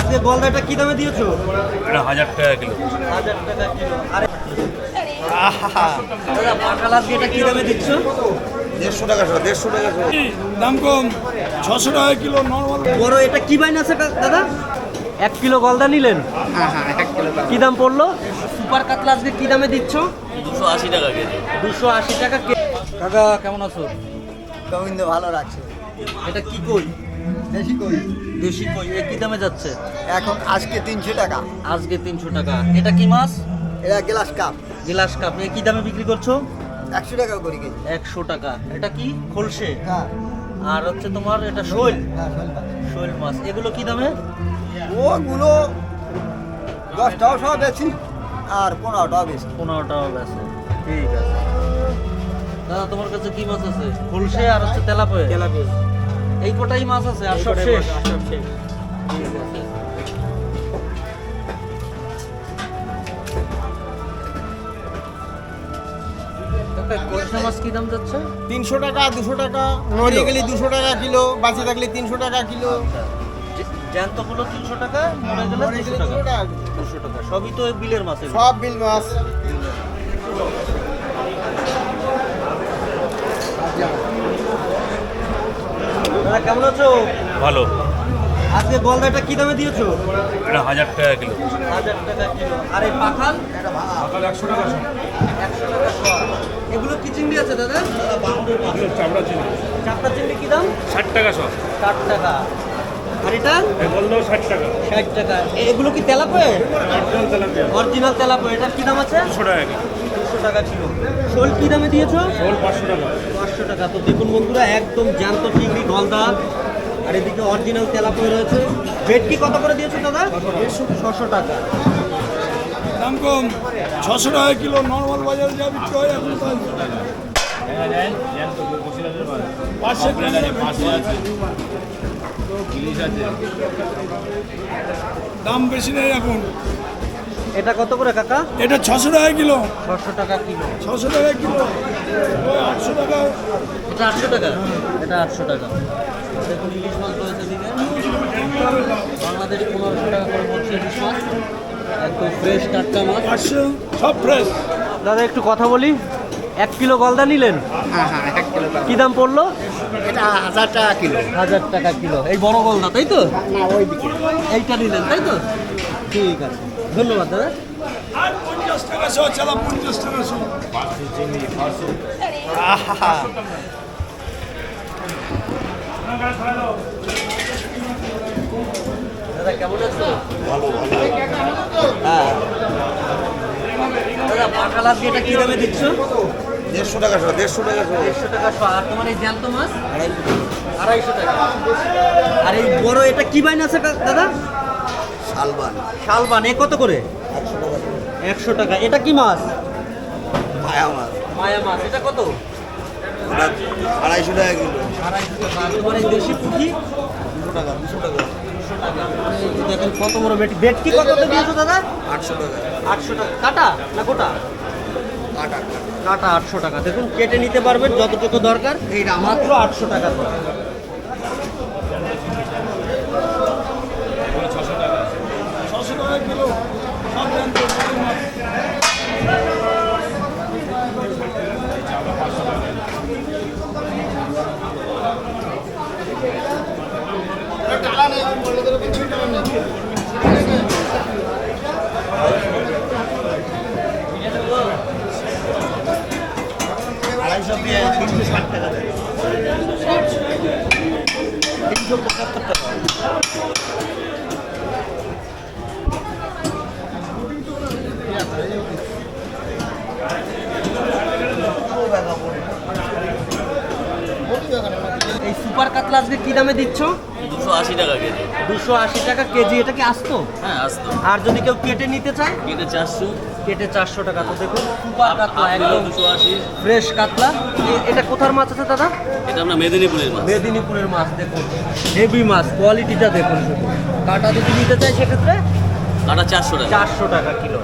আজকে গলদাটা কি দামে দিয়েছ? এটা হাজার টাকা কিলো। হাজার টাকা কিলো। আরে আহা দাদা পাকাল আজকে এটা কি দামে দিচ্ছ? দেড়শো টাকা শো দেড়শো টাকা শো দাম কম? ছশো টাকা কিলো নর্মাল বড় এটা কি বাইন আছে দাদা? এক কিলো গলদা নিলেন? কি দাম পড়ল? সুপার কাতলা আজকে কি দামে দিচ্ছ? দুশো আশি টাকা কেজি। দুশো আশি টাকা কে- কাকা কেমন আছো? গোবিন্দ ভালো রাখছে এটা কি কই? বেশি করি দেশি কই এ কি দামে যাচ্ছে? এখন আজকে তিনশো টাকা। আজকে তিনশো টাকা। এটা কি মাছ? এরা গ্লাস কাপ। Glass cup. এ কি দামে বিক্রি করছ? একশো টাকা করি কেজি। একশো টাকা। এটা কি? খলসে? হ্যাঁ। আর হচ্ছে তোমার এটা শৈল? হ্যাঁ শৈল মাছ। এগুলো কি দামে? ওগুলো দশটাও সব বেশি আর পনেরোটাও বেশি। পনেরো টাকা আছে ঠিক আছে। দাদা তোমার কাছে কি মাছ আছে? খলসে আর হচ্ছে তেলাপয়ে। এই কটাই মাছ আছে আর সব শেষ। মাছ কি দাম যাচ্ছে? তিনশো টাকা দুশো টাকা মরে গেলে দুশো টাকা কিলো বাঁচে থাকলে তিনশো টাকা কিলো। জ্যান্তগুলো তিনশো টাকা মরে গেলে দুশো টাকা। টাকা। দুশো টাকা। সবই তো বিলের মাছ সব বিল মাছ দাদা কেমন আছো? ভালো। আজকে গলদাটা কি দামে দিয়েছ? এটা হাজার টাকা কিলো। হাজার টাকা কিলো। আর এই পাখাল? একশো টাকা একশো টাকা শ এগুলো কি চিংড়ি আছে দাদা? চামড়া চিংড়ি। চারটা চিংড়ি কি দাম? ষাট টাকা সব ষাট টাকা। আর এটা বললেও ষাট টাকা। ষাট টাকা। এগুলো কি তেলাপয়ে? অরিজিনাল তেলাপয়ে। এটা কি দাম আছে? দুশো টাকা কিলো দুশো টাকা কিলো শোল কি দামে দিয়েছ? শোল পাঁচশো টাকা। পাঁচশো টাকা। তো দেখুন বন্ধুরা একদম জ্যান্ত চিংড়ি গলদা। আর এদিকে অরিজিনাল তেলাপয়ে রয়েছে। ভেটকি কত করে দিয়েছ দাদা? ছশো টাকা। দাম কম। ছশো টাকা কিলো। নর্মাল বাজারে যা বিক্রি হয় এখন তাই পাঁচশো দাম বেশি নেই এখন। এটা কত করে কাকা? এটা ছশো টাকা কিলো। ছশো টাকা কিলো। ছশো টাকা কিলো। আটশো টাকা। এটা আটশো টাকা? এটা আটশো টাকা। দেখুন ইলিশ মাছ রয়েছে বাংলাদেশ পনেরোশো টাকা করে ইলিশ মাছ। একদম ফ্রেশ টাটকা মাছ। পাঁচশো সব ফ্রেশ দাদা একটু কথা বলি। এক কিলো গলদা নিলেন? হ্যাঁ হ্যাঁ কি দাম পড়ল? এটা হাজার টাকা কিলো। হাজার টাকা কিলো। এই বড় গলদা তাই তো? না ওই এইটা নিলেন তাই তো? ঠিক আছে। ধন্যবাদ দাদা। দাদা কেমন আছো? হ্যাঁ। দাদা পাকাল আজকে এটা কি দামে দিচ্ছ? দেড়শো টাকা শো দেড়শো টাকা শো দেড়শো টাকা শো আর তোমার এই জ্যান্ত মাছ? আড়াইশো টাকা। আর এই বড় এটা কি বাইন আছে দাদা? শালবান। শালবান এ কত করে? একশো টাকা এটা কি মাছ? ভায়া মাছ। মায়া মাছ এটা কত? আড়াইশো টাকা কিলো। আড়াইশো টাকা। তোমার এই দেশি পুঁটি? দুশো টাকা দুশো টাকা। দেখেন কত বড় বেটি। বেটকি কততে দিয়েছ দাদা? আটশো টাকা। আটশো টাকা। কাটা না গোটা? আট কাটা আটশো টাকা। দেখুন কেটে নিতে পারবেন যতটুকু দরকার। এই মাত্র আটশো টাকা টাকা কিলো সব জানতো আড়াইশো দিয়ে তিনশো ষাট টাকা দেয়। তিনশো পঁচাত্তর টাকা। সুপার কাতলা আজকে কি দামে দিচ্ছ? দুশো আশি টাকা কেজি। দুশো আশি টাকা কেজি এটা কি আসতো? হ্যাঁ আসতো। আর যদি কেউ কেটে নিতে চায়? কেটে চারশো। কেটে চারশো টাকা তো দেখুন সুপার কাতলা একদম দুশো আশি। ফ্রেশ কাতলা। এ- এটা কোথার মাছ আছে দাদা? এটা আমরা মেদিনীপুরের মাছ। মেদিনীপুরের মাছ দেখুন হেভি মাছ কোয়ালিটিটা দেখুন শুধু। কাটা যদি নিতে চাই সেক্ষেত্রে? কাটা চারশো টাকা। চারশো টাকা কিলো।